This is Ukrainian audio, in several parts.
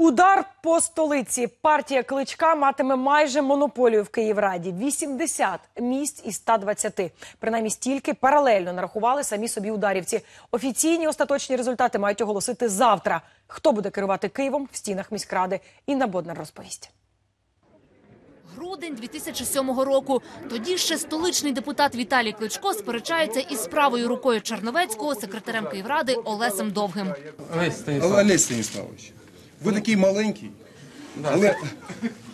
Удар по столиці. Партія Кличка матиме майже монополію в Київраді. 80 місць із 120. Принаймні стільки паралельно нарахували самі собі ударівці. Офіційні остаточні результати мають оголосити завтра. Хто буде керувати Києвом в стінах міськради? Інна Боднар розповість. Грудень 2007 року. Тоді ще столичний депутат Віталій Кличко сперечається із правою рукою Черновецького, секретарем Київради Олесем Довгим. Олесь Станіславович, ви такий маленький, але,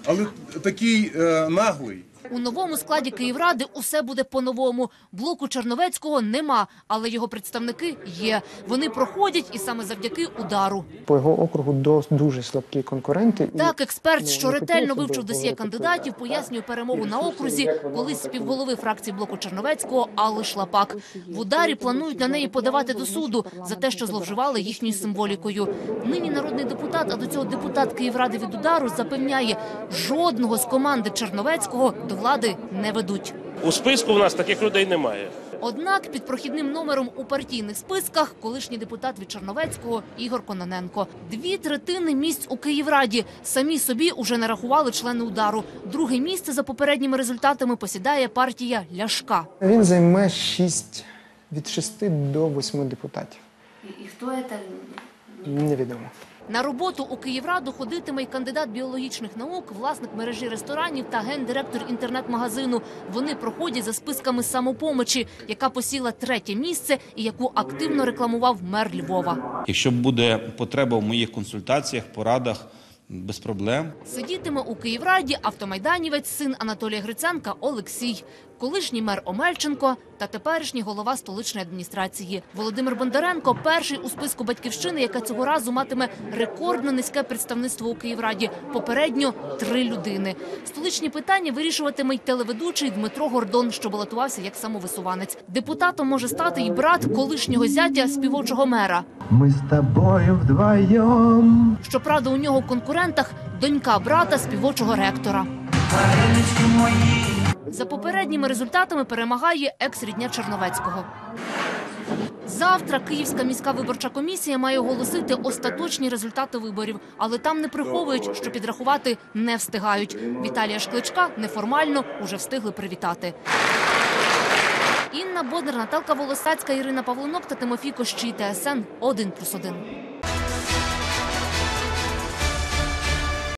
але такий е, наглий. У новому складі Київради усе буде по-новому. Блоку Черновецького нема, але його представники є. Вони проходять і саме завдяки удару. По його округу дос- дуже слабкі конкуренти. Так, експерт, ну, що ретельно вивчив досьє кандидатів, пояснює перемогу на окрузі, колись співголови фракції блоку Черновецького Алли Шлапак. В ударі планують на неї подавати до суду за те, що зловживали їхньою символікою. Нині народний депутат, а до цього депутат Київради від удару запевняє, жодного з команди Черновецького до влади не ведуть. У списку в нас таких людей немає. Однак під прохідним номером у партійних списках колишній депутат від Черновецького Ігор Кононенко. Дві третини місць у Київраді самі собі уже нарахували члени удару. Друге місце за попередніми результатами посідає партія Ляшка. Він займе 6, від 6 до 8 депутатів. І хто це? Невідомо. На роботу у Київраду ходитиме й кандидат біологічних наук, власник мережі ресторанів та гендиректор інтернет-магазину. Вони проходять за списками самопомочі, яка посіла третє місце і яку активно рекламував мер Львова. Якщо буде потреба в моїх консультаціях, порадах, без проблем. Сидітиме у Київраді автомайданівець, син Анатолія Гриценка Олексій, колишній мер Омельченко та теперішній голова столичної адміністрації. Володимир Бондаренко перший у списку батьківщини, яка цього разу матиме рекордно низьке представництво у Київраді. Попередньо три людини. Столичні питання вирішуватиме й телеведучий Дмитро Гордон, що балотувався як самовисуванець. Депутатом може стати й брат колишнього зятя співочого мера. Мы с тобою вдвоем. Щоправда, у нього в конкурентах донька брата співочого ректора. За попередніми результатами перемагає екс-рідня Черновецького. Завтра Київська міська виборча комісія має оголосити остаточні результати виборів, але там не приховують, що підрахувати не встигають. Віталія Шкличка неформально уже встигли привітати. Інна Боднер, Наталка Волосацька, Ірина Павлинок та Тимофій Кощій, ТСН 1+,1.